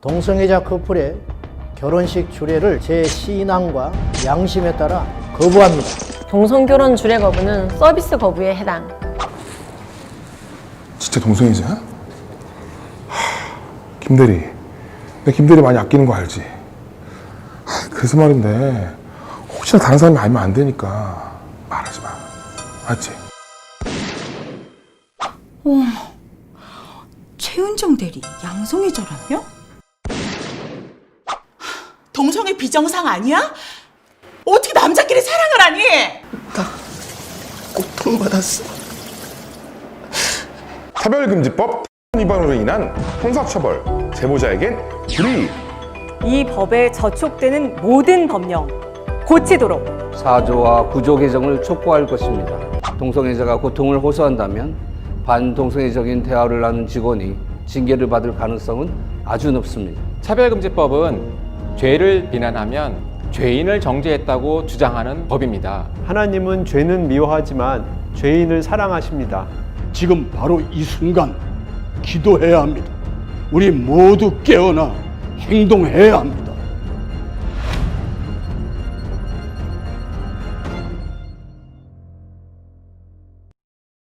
동성애자 커플의 결혼식 주례를 제 신앙과 양심에 따라 거부합니다. 동성결혼 주례 거부는 서비스 거부에 해당. 진짜 동성애자야? 하, 김대리, 내 김대리 많이 아끼는 거 알지? 하, 그래서 말인데 혹시나 다른 사람이 알면 안 되니까 말하지 마. 알지? 최은정 대리 양성애자라며? 동성애 비정상 아니야? 어떻게 남자끼리 사랑을 하니? 고통받았어. 차별금지법 위반으로 인한 형사처벌, 제보자에겐 불이익. 이 법에 저촉되는 모든 법령 고치도록 사조와 구조 개정을 촉구할 것입니다. 동성애자가 고통을 호소한다면 반동성애적인 대화를 나눈 직원이 징계를 받을 가능성은 아주 높습니다. 차별금지법은 죄를 비난하면 죄인을 정죄했다고 주장하는 법입니다. 하나님은 죄는 미워하지만 죄인을 사랑하십니다. 지금 바로 이 순간 기도해야 합니다. 우리 모두 깨어나 행동해야 합니다.